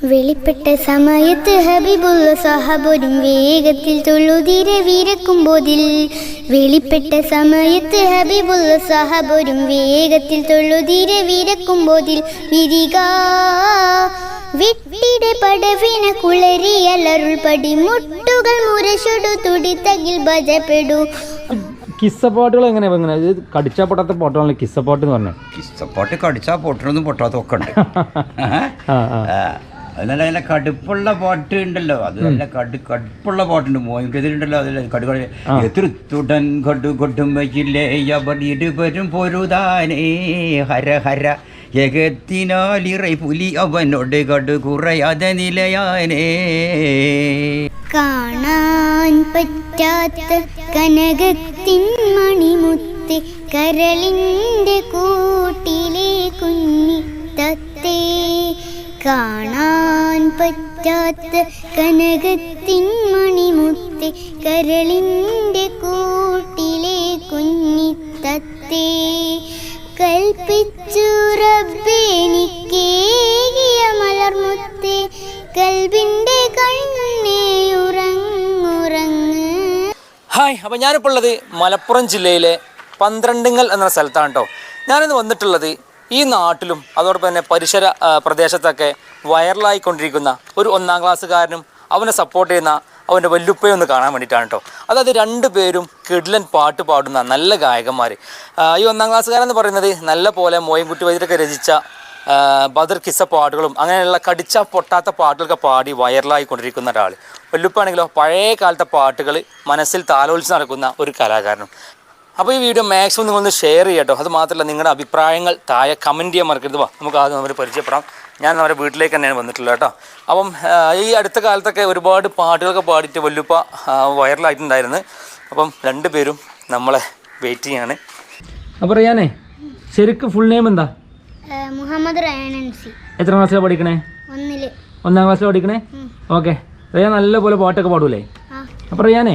വെളിപ്പെട്ട സമയത്ത് ഹബീബുള്ള സഹബരും വേഗത്തിൽ തൊഴുതിരെ വിരക്കുമ്പോതിൽ വെളിപ്പെട്ട സമയത്ത് ഹബീബുള്ള സഹബരും വേഗത്തിൽ തൊഴുതിരെ വിരക്കുമ്പോതിൽ വിരിക വിട്ടിടെ പടവിന കുളരിയലരുൾ പടി മുട്ടുകൾ മുരശൊടു തുടിത്തകിൽ ഭജപ്പെടു. കിസ്സപ്പാട്ടുകൾ എങ്ങനെയാ എങ്ങനെ കടിച്ചാ പൊട്ടാത്ത പാട്ടാണല്ലോ കിസ്സപ്പാട്ട് എന്ന് പറഞ്ഞത് കിസ്സപ്പാട്ട് പൊട്ടണൊന്നും പൊട്ടാത്ത ഒക്കെ ഉണ്ട് ആ ആ ആ, നല്ല നല്ല കടുപ്പുള്ള പാട്ട് ഉണ്ടല്ലോ. അത് നല്ല കടു കടുപ്പുള്ള പാട്ടുണ്ട്. മോയിക്കെതിരുണ്ടല്ലോ അതിൽ കടുക എതിർത്തുടൻ കടു കൊടുമ്പയില്ലേ അവർ ഇരുവരും പൊരുതാനേ. ഹര ഹര ഏകത്തിനാലിറൈ പുലി അവനോട് കടു കുറയാതെ നിലയാനേ. കാണാൻ പറ്റാത്ത കനകത്തിൻ മണിമുത്ത് കരളിന്റെ കൂട്ടിലെ കുഞ്ഞി തത്തേ കാണാൻ പറ്റാത്ത കനകത്തിൻ മണിമുത്തി കരളിന്റെ കൂട്ടിലെ കുഞ്ഞിത്തത്തെ. തത്തേ കൽപ്പിച്ചു റബ്ബെനിക്കേകിയ മലർമുത്തേ. കൽവിന്റെ ഹായ് അപ്പോൾ ഞാനിപ്പോൾ ഉള്ളത് മലപ്പുറം ജില്ലയിലെ പന്ത്രണ്ടുങ്ങൽ എന്ന സ്ഥലത്താണ് കേട്ടോ ഞാനിന്ന് വന്നിട്ടുള്ളത് ഈ നാട്ടിലും അതോടൊപ്പം തന്നെ പരിസര പ്രദേശത്തൊക്കെ വൈറലായിക്കൊണ്ടിരിക്കുന്ന ഒരു ഒന്നാം ക്ലാസ്സുകാരനും അവനെ സപ്പോർട്ട് ചെയ്യുന്ന അവന്റെ വല്ലുപ്പയെ ഒന്ന് കാണാൻ വേണ്ടിയിട്ടാണ് കേട്ടോ അതായത് രണ്ട് പേരും കിഡ്ലൻ പാട്ട് പാടുന്ന നല്ല ഗായകന്മാർ ഈ ഒന്നാം ക്ലാസ്സുകാരൻ എന്ന് പറയുന്നത് നല്ല പോലെ മോയൻകുട്ടി വൈദ്യരൊക്കെ രചിച്ച ബദർ കിസ പാട്ടുകളും അങ്ങനെയുള്ള കടിച്ച പൊട്ടാത്ത പാട്ടുകളൊക്കെ പാടി വൈറലായിക്കൊണ്ടിരിക്കുന്ന ഒരാൾ വല്ലുപ്പാണെങ്കിലോ പഴയ കാലത്തെ പാട്ടുകൾ മനസ്സിൽ താലോലിച്ച് നടക്കുന്ന ഒരു കലാകാരനും. അപ്പോൾ ഈ വീഡിയോ മാക്സിമം നിങ്ങളൊന്ന് ഷെയർ ചെയ്യട്ടോ അത് മാത്രമല്ല നിങ്ങളുടെ അഭിപ്രായങ്ങൾ താഴെ കമന്റ് ചെയ്യാൻ മറക്കരുത് വാ നമുക്ക് ആദ്യം അവർ പരിചയപ്പെടാം. ഞാൻ അവരുടെ വീട്ടിലേക്ക് തന്നെയാണ് വന്നിട്ടുള്ളത് കേട്ടോ അപ്പം ഈ അടുത്ത കാലത്തൊക്കെ ഒരുപാട് പാട്ടുകളൊക്കെ പാടിയിട്ട് വല്ലുപ്പ വൈറലായിട്ടുണ്ടായിരുന്നു. അപ്പം രണ്ടുപേരും നമ്മളെ വെയിറ്റ് ചെയ്യാണ്. അപ്പോൾ അറിയാനേ ശരിക്ക് ഫുൾ നെയിം എന്താ? മുഹമ്മദ് റയാനൻസി എത്ര ക്ലാസ്സിലാണ് പഠിക്കണേ? ഒന്നിൽ. ഒന്നാം ക്ലാസ്സിൽ പഠിക്കണേ? ഓക്കെ. റയാൻ നല്ലപോലെ പാട്ടൊക്കെ പാടൂലേ? അപ്പം അപ്പോൾ റയാനേ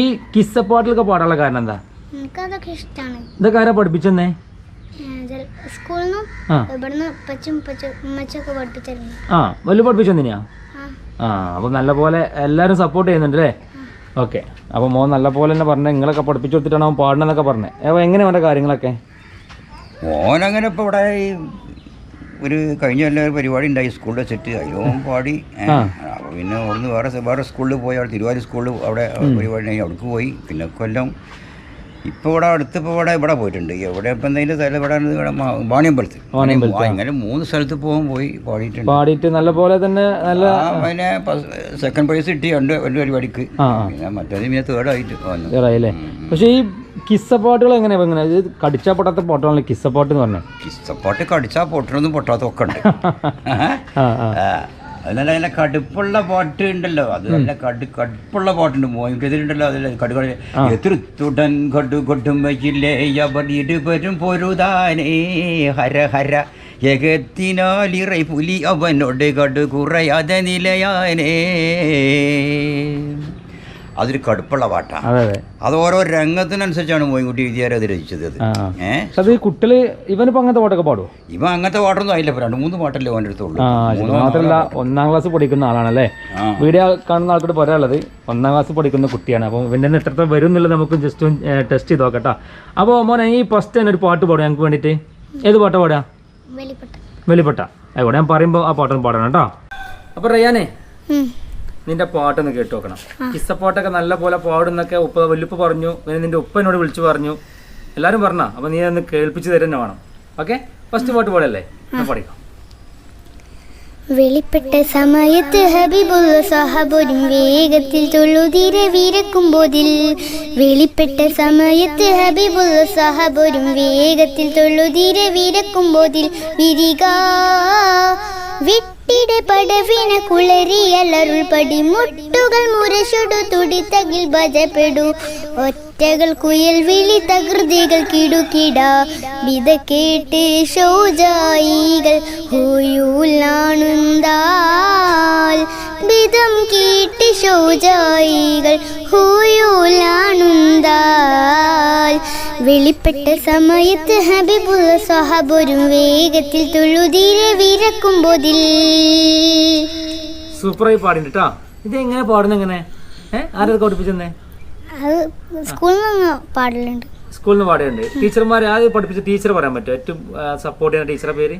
ഈ കിസ്സപ്പാട്ടിലൊക്കെ പാടാനുള്ള കാരണം എന്താ? എനിക്കതൊക്കെ ഇഷ്ടമാണ് ഇതൊക്കെ ആരാ പഠിപ്പിച്ചെന്നേ? സ്കൂളിൽ നിന്നും ആ. ഇവിടുന്ന് ഉപ്പച്ചും ഉമ്മച്ചൊക്കെ പഠിപ്പിച്ചിരുന്നു. ആ വല്ല പഠിപ്പിച്ചെന്നിനാ ആ. ആ അപ്പോൾ നല്ല പോലെ എല്ലാവരും സപ്പോർട്ട് ചെയ്യുന്നുണ്ട് അല്ലേ? ഓക്കെ. അപ്പോൾ മോൻ നല്ല പോലെ തന്നെ പറഞ്ഞത് നിങ്ങളൊക്കെ പഠിപ്പിച്ചു കൊടുത്തിട്ടാണ് അവൻ പാടണമെന്നൊക്കെ പറഞ്ഞത് അപ്പോൾ എങ്ങനെ അവന്റെ കാര്യങ്ങളൊക്കെ? ഓനങ്ങനെ ഇപ്പൊ ഇവിടെ ഈ ഒരു കഴിഞ്ഞ കൊല്ലം ഒരു പരിപാടി ഉണ്ടായി സ്കൂളിൽ വെച്ചിട്ട് അതിലും പാടി. പിന്നെ അവിടുന്ന് വേറെ വേറെ സ്കൂളിൽ പോയി അവിടെ തിരുവാതിര സ്കൂളിൽ അവിടെ പരിപാടി ഉണ്ടായി അവിടേക്ക് പോയി. പിന്നെ കൊല്ലം ഇപ്പോൾ ഇവിടെ അടുത്ത് ഇപ്പോൾ ഇവിടെ ഇവിടെ പോയിട്ടുണ്ട്. എവിടെ ഇപ്പം എന്തെങ്കിലും സ്ഥലം ഇവിടെ ഇവിടെ വാണിയമ്പലത്ത് ഇങ്ങനെ മൂന്ന് സ്ഥലത്ത് പോകാൻ പോയി പാടിയിട്ടുണ്ട്. പാടിയിട്ട് നല്ല പോലെ തന്നെ നല്ല പിന്നെ സെക്കൻഡ് പ്രൈസ് കിട്ടി രണ്ട് രണ്ട് പരിപാടിക്ക്. പിന്നെ മറ്റേത് പിന്നെ വന്നു. ഇതായില്ലേ പക്ഷേ ഈ കിസ്സ പാട്ടുകൾ എങ്ങനെയാ എങ്ങനെ ഇത് കടിച്ചാ പൊട്ടാത്ത പാട്ടാണല്ലോ കിസ്സ പാട്ട് എന്ന് പറഞ്ഞത് കിസ്സപ്പാട്ട് കടിച്ചാൽ പൊട്ടണതും പൊട്ടാത്തൊക്കെ ഉണ്ട്. ആ, നല്ല കടുപ്പുള്ള പാട്ട് ഉണ്ടല്ലോ. അത് നല്ല കടു കടുപ്പുള്ള പാട്ടുണ്ട് മോയിക്കെതിരുണ്ടല്ലോ അതിൽ കടുക എതിർത്തുടൻ കടു കൊടുമ്പയില്ലേ അവർ ഇരുവരും പൊരുതാനേ. ഹര ഹര. ജഗത്തിനാലിറ പുലി അവനോട് കടു കുറയാതെ നിലയാനേ. അതൊരു കടുപ്പുള്ള പാട്ടാണ് അതെ ഓരോ രംഗത്തിനനുസരിച്ചാണ് മോയിൻകുട്ടി വിദ്യാരം അത് രചിച്ചത് അത്. ഏഹ് കുട്ടികൾ ഇവനിപ്പോ അങ്ങനത്തെ പാട്ടൊക്കെ പാടും ഇവ അങ്ങനത്തെ പാട്ടൊന്നും ആയില്ല. രണ്ടു മൂന്ന് പാട്ടല്ലേ ഓന്റെ അടുത്തുള്ളൂ. മാത്രമല്ല ഒന്നാം ക്ലാസ് പഠിക്കുന്ന ആളാണല്ലേ. വീഡിയോ കാണുന്ന ആൾക്കോട് പറയാനുള്ളത് ഒന്നാം ക്ലാസ് പഠിക്കുന്ന കുട്ടിയാണ്. അപ്പോൾ ഇവന്റെ എത്രത്തോളം വരും എന്നുള്ളത് നമുക്ക് ജസ്റ്റ് ടെസ്റ്റ് ചെയ്ത് നോക്കട്ടോ അപ്പോൾ മോനെ ഈ ഫസ്റ്റ് തന്നെ ഒരു പാട്ട് പാടും ഞങ്ങൾക്ക് വേണ്ടിയിട്ട് ഏത് പാട്ടാ പാടാ വെളിപ്പെട്ട വെളിപ്പെട്ട ആയിക്കോട്ടെ ഞാൻ പറയുമ്പോൾ ആ പാട്ടൊന്ന് പാടണം കേട്ടോ അപ്പോൾ റയ്യാനേ നിന്റെ പാട്ടൊന്ന് കേട്ടു നോക്കണം കിസ്സപ്പാട്ടൊക്കെ നല്ല പോലെ പാടുന്നൊക്കെ ഉപ്പ വലുപ്പ് പറഞ്ഞു പിന്നെ നിന്റെ ഉപ്പ എന്നോട് വിളിച്ചു പറഞ്ഞു. എല്ലാരും പറഞ്ഞാ? അപ്പൊ നീ ഒന്ന് കേൾപ്പിച്ചു തരുന്ന വേണം. ഓക്കെ? ഫസ്റ്റ് പാട്ട് പാടല്ലേ? പഠിക്കാം വെളിപ്പെട്ട സമയത്ത് ഹബീബുള്ള സഹബരും വേഗത്തിൽ തൊഴുതിരെ വിരക്കുമ്പോതിൽ വെളിപ്പെട്ട സമയത്ത് ഹബീബുള്ള സഹബരും വേഗത്തിൽ തൊഴുതിരെ വിരക്കുമ്പോതിൽ വിരിക വിട്ടിടെ പടവിന കുളരിയലരുൾ പടി മുട്ടുകൾ മുരശൊടു തുടിത്തകിൽ ഭജപ്പെടു. ഒറ്റകൾ കുയൽ വിളി തകൃതികൾ കിടുകിട വിത കേട്ട് ശോജായികൾ ഹൂയൂലാണുന്താൽ കേട്ട് ശോജായികൾ ഹൂയൂലാണുന്താൽ വെളിപ്പെട്ട സമയത്ത് ഹബീബുള്ള ഒരു വേഗത്തിൽ തുള്ളുതീരെ വിരക്കുമ്പോതിൽ. സൂപ്പറായി പാടിണ്ട് കേട്ടോ ഇത് എങ്ങനെ പാടുന്നു എങ്ങനെ ആരൊക്കെ പഠിപ്പിച്ചെന്നേ? അത് സ്കൂളിൽ നിന്ന് പാടലുണ്ട്. സ്കൂളിൽ നിന്ന് പാടുന്നുണ്ട് ടീച്ചർമാർ ആദ്യം പഠിപ്പിച്ച ടീച്ചർ പറയാൻ പറ്റുമോ ഏറ്റവും സപ്പോർട്ട് ചെയ്യുന്ന ടീച്ചറെ പേര്?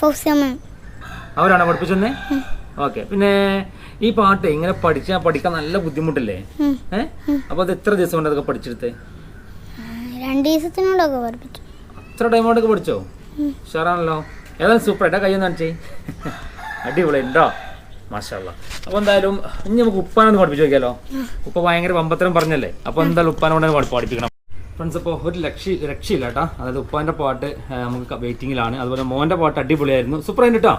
ഫൗസിയമ്മ അവരാണോ പഠിപ്പിച്ചെന്നേ? ഓക്കെ. പിന്നെ ഈ പാട്ട് ഇങ്ങനെ പഠിച്ചാൽ പഠിക്കാൻ നല്ല ബുദ്ധിമുട്ടില്ലേ. ഏഹ് അപ്പൊ അത് എത്ര ദിവസം കൊണ്ട് അതൊക്കെ പഠിച്ചെടുത്തേ? രണ്ട് ദിവസത്തിനോടൊക്കെ പഠിപ്പിച്ചു എത്ര ടൈം കൊണ്ടൊക്കെ പഠിച്ചോ? ഉഷാറാണല്ലോ. ഏതായാലും സൂപ്പർ ആയിട്ടാ കയ്യൊന്ന് കാണിച്ചേ അടിപൊളി ഉണ്ടോ മാഷാല്ല അപ്പൊ എന്തായാലും ഇനി നമുക്ക് ഉപ്പാനൊന്ന് പഠിപ്പിച്ചു നോക്കിയാലോ? ഉപ്പ ഭയങ്കര വമ്പത്തരം പറഞ്ഞല്ലേ? അപ്പൊ എന്തായാലും ഉപ്പാനോട് പഠിപ്പിക്കണം. ഫ്രണ്ട്സ് അപ്പോൾ ഒരു ലക്ഷ്യ രക്ഷയില്ല കേട്ടോ. അതായത് ഉപ്പാന്റെ പാട്ട് നമുക്ക് വെയിറ്റിംഗിലാണ് അതുപോലെ മോന്റെ പാട്ട് അടിപൊളിയായിരുന്നു. സൂപ്പർ ആയിട്ട് കേട്ടോ.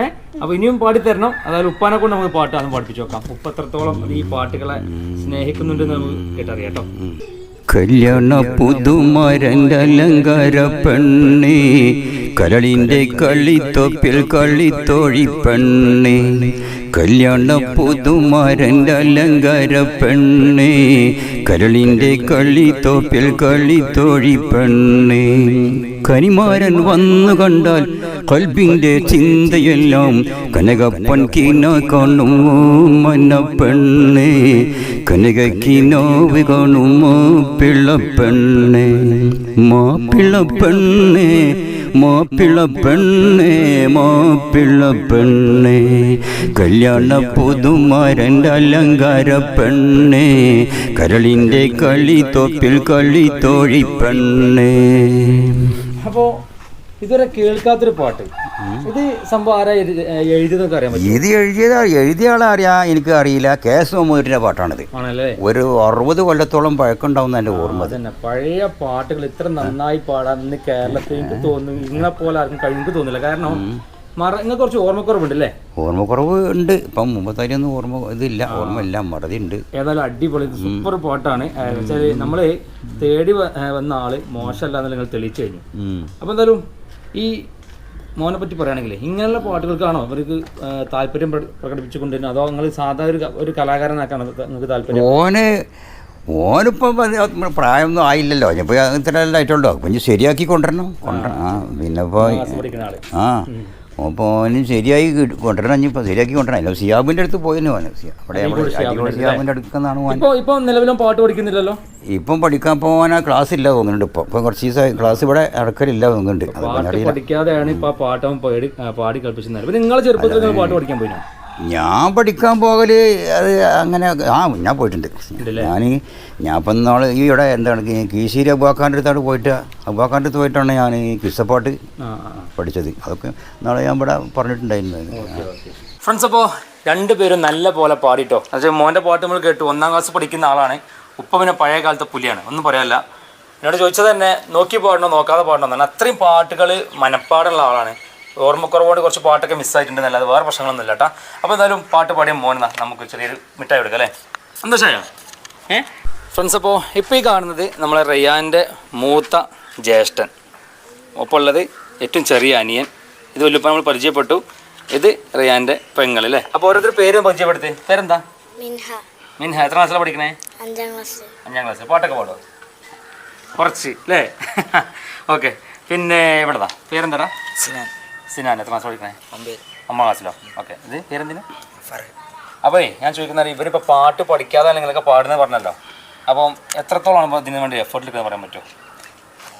ഏഹ് അപ്പൊ ഇനിയും പാടി തരണം അതായത് ഉപ്പാനെ കൊണ്ട് നമുക്ക് പാട്ട് അതും പഠിപ്പിച്ചു നോക്കാം. ഉപ്പ എത്രത്തോളം ഈ പാട്ടുകളെ സ്നേഹിക്കുന്നുണ്ടെന്ന് നമുക്ക് കേട്ടറിയാം കേട്ടോ. കല്യാണ പുതുമരന്റെ അലങ്കാര കരളിന്റെ കളിത്തൊപ്പിൽ കളിത്തോഴി പെണ്ണി കല്യാണ പുതുമരന്റെ അലങ്കാര കരളിന്റെ കളിത്തോപ്പിൽ കളിത്തോഴി പെണ്ണി കനിമാരൻ വന്നു കണ്ടാൽ കൽബിന്റെ ചിന്തയെല്ലാം കനകപ്പൻ കീന കാണും മന്ന പെണ്ണേ കനകക്കിനോവ് കാണും മാപ്പിളപ്പെണ്ണേ മാപ്പിളപ്പെണ്ണേ മാപ്പിളപ്പെണ്ണേ മാപ്പിളപ്പെണ്ണേ കല്യാണ പുതുമാരന്റെ അലങ്കാര പെണ്ണേ കരളിന്റെ കളി തൊപ്പിൽ കളി തോഴി പെണ്ണേ. ഇതുവരെ കേൾക്കാത്തൊരു പാട്ട്. ഇത് സംഭവം ആരാ എഴുതി- എഴുതിയതൊക്കെ അറിയാൻ പറ്റും ഇത് എഴുതിയത് എഴുതിയ ആളെ അറിയാം എനിക്ക് അറിയില്ല. കെ എസ് മമ്മൂട്ടിന്റെ പാട്ടാണിത്. ആണല്ലേ? ഒരു അറുപത് കൊല്ലത്തോളം പഴക്കമുണ്ടാവുന്ന എന്റെ ഓർമ്മ അതന്നെ പഴയ പാട്ടുകൾ ഇത്ര നന്നായി പാടാൻ ഇന്ന് കേരളത്തിൽ എനിക്ക് തോന്നുന്നു. നിങ്ങളെ പോലെ ആർക്കും കഴിഞ്ഞു തോന്നില്ല. കാരണം മറ കുറച്ച് ഓർമ്മക്കുറവുണ്ട് അല്ലേ ഓർമ്മക്കുറവ് ഉണ്ട്. ഇപ്പം മുമ്പത്താരിയൊന്നും ഓർമ്മ ഇതില്ല. ഓർമ്മ ഇല്ല. മറതി ഉണ്ട്. ഏതായാലും അടിപൊളി. സൂപ്പർ പാട്ടാണ്. നമ്മൾ തേടി വന്ന ആൾ മോശമല്ല എന്ന് നിങ്ങൾ തെളിയിച്ചു കഴിഞ്ഞു. അപ്പൊ എന്തായാലും ഈ മോനെ പറ്റി പറയുകയാണെങ്കിൽ ഇങ്ങനെയുള്ള പാട്ടുകൾക്കാണോ അവർക്ക് താല്പര്യം പ്രകടിപ്പിച്ചുകൊണ്ട് അതോ നിങ്ങൾ സാധാ ഒരു ഒരു കലാകാരനാക്കാണോ നിങ്ങൾക്ക് താല്പര്യം? ഓന് ഓനിപ്പം പ്രായമൊന്നും ആയില്ലല്ലോ. ഇപ്പോൾ ഇത്ര ആയിട്ടുള്ളൂ. അപ്പം ഇനി ശരിയാക്കി കൊണ്ടുവരണം. കൊണ്ടുവരണം ആ പിന്നെ ഇപ്പോൾ ആ. അപ്പോൾ അവന് ശരിയായി കൊണ്ടുവരണം. ഇനി ഇപ്പോൾ ശരിയാക്കി കൊണ്ടുവരണം. അല്ല സിയാബിന്റെ അടുത്ത് പോയെന്ന് പറഞ്ഞു. സിയാ- അവിടെ അടിപൊളി സിയാബിന്റെ ഇപ്പൊ നിലവിലും പാട്ട് പഠിക്കുന്നില്ലല്ലോ? ഇപ്പം പഠിക്കാൻ പോകാൻ ക്ലാസ് ഇല്ല തോന്നുന്നുണ്ട് ഇപ്പം. ഇപ്പം കുറച്ച് ദിവസമായി ക്ലാസ് ഇവിടെ ഇടക്കലില്ല തോന്നുന്നുണ്ട്. പാട്ട് പഠിക്കാതെയാണ് ഇപ്പോൾ പാട്ട് പാടി കളിപ്പിച്ചത് നിങ്ങൾ ചെറുപ്പത്തിൽ പാട്ട് പഠിക്കാൻ പോയിനോ? ഞാൻ പഠിക്കാൻ പോകൽ അത് അങ്ങനെ ആ ഞാൻ പോയിട്ടുണ്ട്. ഞാൻ ഞാൻ ഇപ്പം നാളെ ഈ ഇവിടെ എന്താണ് കീശേരി അബുവാക്കാന്റെ അടുത്താണ് പോയിട്ട്. അബുവാക്കാന്റെ അടുത്ത് പോയിട്ടാണ് ഞാൻ ഈ കിസ്സപ്പാട്ട് പഠിച്ചത്. അതൊക്കെ നാളെ ഞാൻ ഇവിടെ പറഞ്ഞിട്ടുണ്ടായിരുന്നു. ഫ്രണ്ട്സ് അപ്പോൾ രണ്ടുപേരും നല്ല പോലെ പാടിട്ടോ? അത് മോന്റെ പാട്ട് നമ്മൾ കേട്ടു. ഒന്നാം ക്ലാസ് പഠിക്കുന്ന ആളാണ്. ഉപ്പ പിന്നെ പഴയ കാലത്തെ പുലിയാണ്. ഒന്നും പറയാല്ല എന്നോട് ചോദിച്ചത് തന്നെ നോക്കി പാടണോ നോക്കാതെ പാടണോ എന്നാണ്. അത്രയും പാട്ടുകൾ മനപ്പാടുള്ള ആളാണ്. ഓർമ്മക്കുറവോട് കുറച്ച് പാട്ടൊക്കെ മിസ്സായിട്ടുണ്ട് അല്ലാതെ വേറെ പ്രശ്നങ്ങളൊന്നും ഇല്ല കേട്ടോ. അപ്പോൾ എന്തായാലും പാട്ട് പാടിയ മോനെന്നാ നമുക്ക് ചെറിയൊരു മിഠായി എടുക്കാം അല്ലേ? സന്തോഷമായോ ഏ? ഫ്രണ്ട്സ് അപ്പോൾ ഇപ്പോൾ ഈ കാണുന്നത് നമ്മളെ റയ്യാന്റെ മൂത്ത ജ്യേഷ്ഠൻ. ഒപ്പം ഉള്ളത് ഏറ്റവും ചെറിയ അനിയൻ. ഇത് വല്ലുപ്പം നമ്മൾ പരിചയപ്പെട്ടു. ഇത് റിയാന്റെ പെങ്ങൾ അല്ലേ? അപ്പോൾ ഓരോരുത്തർ പേര് പരിചയപ്പെടുത്തി. പേരെന്താ? മിൻഹ. മിൻഹ. എത്ര ക്ലാസ്സിലാണ് പഠിക്കണേ? അഞ്ചാം ക്ലാസ്. അഞ്ചാം ക്ലാസ്. പാട്ടൊക്കെ പാടോ കുറച്ച് അല്ലേ? ഓക്കെ. പിന്നെ ഇവിടെ പേരെന്താടാ? സിനാൻ. സിനാൻ എത്ര ക്ലാസ് പഠിക്കണേ? ഒമ്പത്. ക്ലാസ്സിലോ? ഓക്കെ. ഇത് പേരെന്തിന്? അപ്പോഴേ ഞാൻ ചോദിക്കുന്നത് ഇവരിപ്പോൾ പാട്ട് പഠിക്കാതെ നിങ്ങളൊക്കെ പാടുന്നത് പറഞ്ഞല്ലോ. അപ്പം എത്രത്തോളം ഇപ്പോൾ ഇതിനു വേണ്ടി എഫേർട്ട് എടുക്കാൻ പറയാൻ പറ്റുമോ?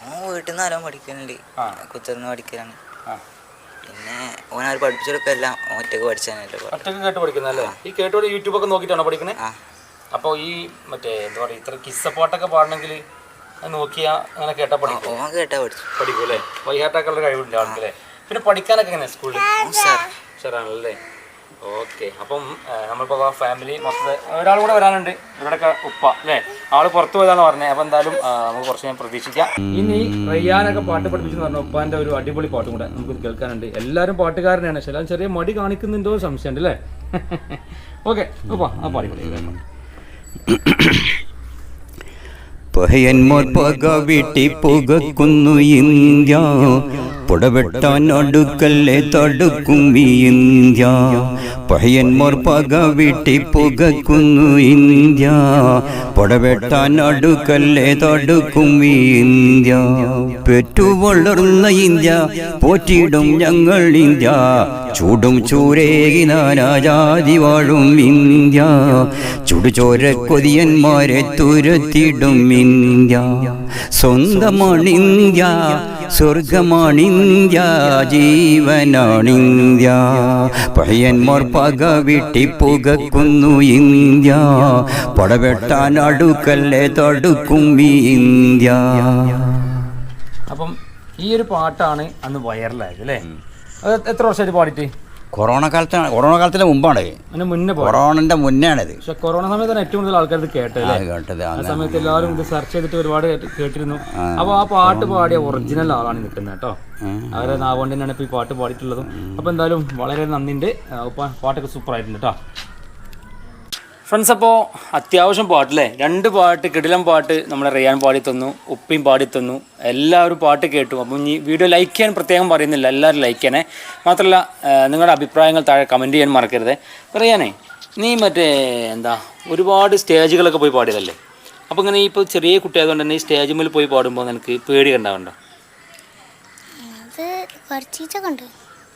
ഓൻ വീട്ടിൽ നിന്ന് ആരോ പഠിക്കുന്നുണ്ട്. കുത്തിരുന്ന് പഠിക്കലാണ്. പിന്നെ ഓനാർ പഠിപ്പിച്ചെടുക്കെല്ലാം ഒറ്റയ്ക്ക് പഠിച്ചാണല്ലോ ഒറ്റയ്ക്ക് കേട്ട് പഠിക്കുന്നല്ലേ ഈ കേട്ടോടെ യൂട്യൂബൊക്കെ നോക്കിയിട്ടാണോ പഠിക്കുന്നത് അപ്പോൾ ഈ മറ്റേ എന്താ പറയുക ഇത്ര കിസ്സപ്പാട്ടൊക്കെ പാടണമെങ്കിൽ നോക്കിയാൽ അങ്ങനെ കേട്ടാൽ പഠിക്കും. ഓൻ കേട്ടാ പഠിച്ചു. പഠിക്കും അല്ലേ വൈകാട്ടൊക്കെയുള്ള കഴിവുണ്ട് ആൾക്കല്ലേ? പിന്നെ പഠിക്കാനൊക്കെ എങ്ങനെ സ്കൂളിൽ സാർ. ഉഷാറാണല്ലേ ഓക്കെ. അപ്പം നമ്മളിപ്പോൾ ഫാമിലി മൊത്തത്തിൽ ഒരാൾ കൂടെ വരാനുണ്ട്. ഇവിടെയൊക്കെ ഉപ്പ അല്ലേ? ആൾ പുറത്തു പോയതാണ് പറഞ്ഞത് അപ്പം എന്തായാലും നമുക്ക് കുറച്ച് ഞാൻ പ്രതീക്ഷിക്കാം. ഇനി റയ്യാനൊക്കെ പാട്ട് പഠിപ്പിച്ചെന്ന് പറഞ്ഞ ഉപ്പാന്റെ ഒരു അടിപൊളി പാട്ടും കൂടെ നമുക്ക് കേൾക്കാനുണ്ട്. എല്ലാവരും പാട്ടുകാരനാണ്. ചില എല്ലാവരും ചെറിയ മടി കാണിക്കുന്നുണ്ടോ സംശയമുണ്ട് അല്ലേ? ഓക്കെ ഉപ്പ ആ പാടിക്കൊള്ളി പഹയന്മാർ പക വീട്ടി പുകക്കുന്നു ഇന്ത്യ. പുടവെട്ടാൻ അടുക്കല്ലേ തടുക്കും ഇന്ത്യ. പയ്യന്മാർ പക വീട്ടി പുകക്കുന്നു ഇന്ത്യ. പുടവെട്ടാൻ അടുക്കല്ലേ തടുക്കും ഇന്ത്യ. പെറ്റു വളർന്ന ഇന്ത്യ പോറ്റിയിടും ഞങ്ങൾ ഇന്ത്യ. ചൂടും ചൂരേകി നാനാജാതി വാഴും ഇന്ത്യ. ചുടുചോര കൊതിയന്മാരെ തുരത്തിടും ഇന്ത്യ. സ്വന്തമാണ് ഇന്ത്യ സ്വർഗമാണിന്ത്യ ജീവനാണിന്ത്യ പയ്യന്മാർ പക വിട്ടി പുകക്കുന്നു ഇന്ത്യ. പടവെട്ടാൻ അടുക്കല്ലേ തടുക്കും ഈ ഇന്ത്യ. അപ്പം ഈ ഒരു പാട്ടാണ് അന്ന് വൈറലായത് അല്ലേ? എത്ര വർഷമായിട്ട് പാടിയിട്ട്? കൊറോണ കാലത്താണ് കൊറോണ കാലത്തിന് മുമ്പാണ്. അതിന് മുന്നേ കൊറോണന്റെ മുന്നെയാണിത്. പക്ഷെ കൊറോണ സമയത്താണ് ഏറ്റവും കൂടുതൽ ആൾക്കാർ കേട്ടത് കേട്ടത്. ആ സമയത്ത് എല്ലാവരും ഇത് സെർച്ച് ചെയ്തിട്ട് ഒരുപാട് കേട്ടിരുന്നു. അപ്പൊ ആ പാട്ട് പാടിയ ഒറിജിനൽ ആളാണ് നിൽക്കുന്നത് കേട്ടോ. അവരെ നാവുകൊണ്ട് തന്നെയാണ് ഇപ്പൊ ഈ പാട്ട് പാടിയിട്ടുള്ളതും. അപ്പൊ എന്തായാലും വളരെ നന്ദിയുണ്ട്. ഉപ്പ പാട്ടൊക്കെ സൂപ്പർ ആയിട്ടുണ്ട് കേട്ടോ. ഫ്രണ്ട്സ് അപ്പോൾ അത്യാവശ്യം പാട്ടല്ലേ? രണ്ട് പാട്ട് കിടിലം പാട്ട് നമ്മൾ റിയാൻ പാടി തന്നു ഉപ്പിയും പാടി തന്നു എല്ലാവരും പാട്ട് കേട്ടു. അപ്പം ഇനി വീഡിയോ ലൈക്ക് ചെയ്യാൻ പ്രത്യേകം പറയുന്നില്ല. എല്ലാവരും ലൈക്ക് ചെയ്യണേ. മാത്രമല്ല നിങ്ങളുടെ അഭിപ്രായങ്ങൾ താഴെ കമന്റ് ചെയ്യാൻ മറക്കരുത്. റിയാനേ നീ മറ്റേ എന്താ ഒരുപാട് സ്റ്റേജുകളൊക്കെ പോയി പാടിയതല്ലേ? അപ്പോൾ ഇങ്ങനെ ഇപ്പോൾ ചെറിയ കുട്ടിയായതുകൊണ്ട് തന്നെ ഈ സ്റ്റേജ് മുതൽ പോയി പാടുമ്പോൾ നിനക്ക് പേടി ഉണ്ടാവണ്ടോ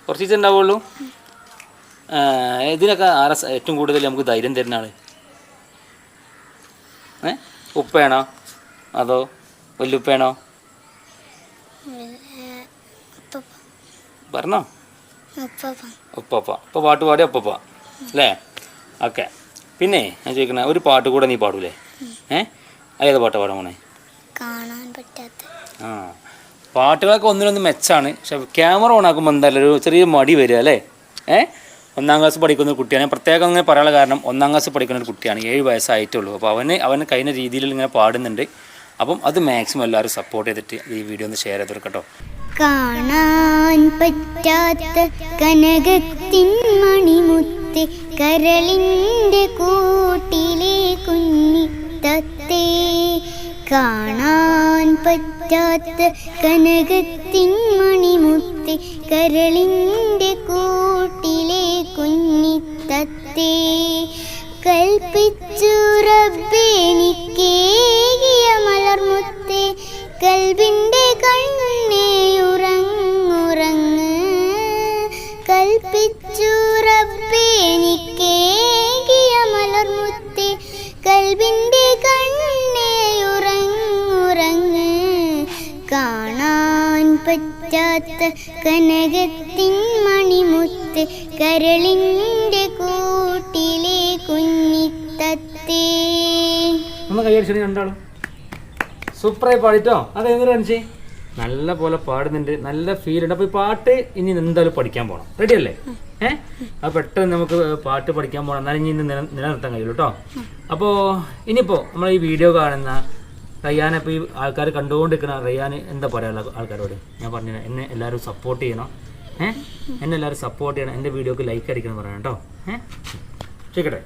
കുറച്ച് ഉണ്ടാവുള്ളൂ? ഇതിനൊക്കെ ആരാ ഏറ്റവും കൂടുതൽ നമുക്ക് ധൈര്യം തരുന്ന ആൾ? ഏ? ഉപ്പയാണോ? അതോ വല്ലുപ്പയാണോ? ഉപ്പ പറഞ്ഞോ. ഉപ്പ ഉപ്പപ്പ. ഇപ്പോൾ പാട്ട് പാടി ഉപ്പപ്പ. അല്ലേ? ഓക്കെ. പിന്നെ ഞാൻ ചോദിക്കണേ ഒരു പാട്ട് കൂടെ നീ പാടൂലേ? ഏ? ഏത് പാട്ടാ പാടാൻ പോണേ? കാണാൻ പറ്റാത്ത. ആ. പാട്ടുകളൊക്കെ ഒന്നിനൊന്ന് മെച്ചാണ്. പക്ഷെ ക്യാമറ ഓൺ ആക്കുമ്പോൾ എന്തായാലും ഒരു ചെറിയ മടി വരിക അല്ലേ? ഏ? ഒന്നാം ക്ലാസ് പഠിക്കുന്ന ഒരു കുട്ടിയാണ് പ്രത്യേകം അങ്ങനെ പറയാനുള്ള കാരണം ഒന്നാം ക്ലാസ് പഠിക്കുന്ന ഒരു കുട്ടിയാണ്. ഏഴ് വയസ്സായിട്ടുള്ളൂ. അപ്പോൾ അവന് അവന് കഴിഞ്ഞ രീതിയിൽ ഇങ്ങനെ പാടുന്നുണ്ട്. അപ്പം അത് മാക്സിമം എല്ലാവരും സപ്പോർട്ട് ചെയ്തിട്ട് ഈ വീഡിയോ ഒന്ന് ഷെയർ ചെയ്ത് കേട്ടോ കാണാൻ പറ്റാത്ത കനകത്തിൻ മണിമുത്ത് കരളിന്റെ കൂട്ടിലെ കുഞ്ഞി തത്തേ. കാണാൻ പറ്റാത്ത കനകത്തിൻ മണിമുത്ത് കരളിന്റെ കൂട്ടിലെ പറ്റാത്ത കനകത്തിൻ മണിമുത്ത് കരളിന്റെ കൂട്ടിലെ കുഞ്ഞിത്തത്തേ. ഒന്ന് കൈയടിച്ചു സൂപ്പറായി പാടിട്ടോ? അത് നല്ല പോലെ പാടുന്നുണ്ട്. നല്ല ഫീൽ ഉണ്ട്. അപ്പൊ ഈ പാട്ട് ഇനി എന്തായാലും പഠിക്കാൻ പോകണം റെഡി അല്ലേ? ഏഹ് അപ്പൊ പെട്ടെന്ന് നമുക്ക് പാട്ട് പഠിക്കാൻ പോകണം എന്നാലും ഇനി നിലനിർത്താൻ കഴിയുള്ളൂ കേട്ടോ അപ്പോ ഇനിയിപ്പോ നമ്മൾ ഈ വീഡിയോ കാണുന്ന റയ്യാനെ ഇപ്പോൾ ഈ ആൾക്കാർ കണ്ടുകൊണ്ടിരിക്കുന്ന റയ്യാന് എന്താ പറയാനുള്ള ആൾക്കാരോട്? ഞാൻ പറഞ്ഞു എന്നെ എല്ലാവരും സപ്പോർട്ട് ചെയ്യണം. ഏഹ് എന്നെ എല്ലാവരും സപ്പോർട്ട് ചെയ്യണം. എന്റെ വീഡിയോക്ക് ലൈക്ക് അടിക്കണം പറയണം കേട്ടോ. ഏഹ് ശരിക്കട്ടെ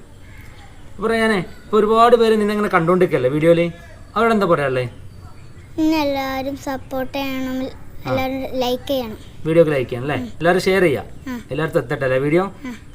അപ്പോൾ റയ്യാനെ ഇപ്പോൾ ഒരുപാട് പേര് നിന്നെ ഇങ്ങനെ കണ്ടുകൊണ്ടിരിക്കല്ലേ വീഡിയോയിൽ അവരോട് എന്താ പറയാനുള്ളത് എല്ലാവരും സപ്പോർട്ട് ചെയ്യണം. എല്ലാവരും ലൈക്ക് ചെയ്യണം. വീഡിയോക്ക് ലൈക്ക് ചെയ്യണം അല്ലേ? എല്ലാവരും ഷെയർ ചെയ്യാം. എല്ലാവർക്കും എത്തട്ടെ അല്ലേ വീഡിയോ?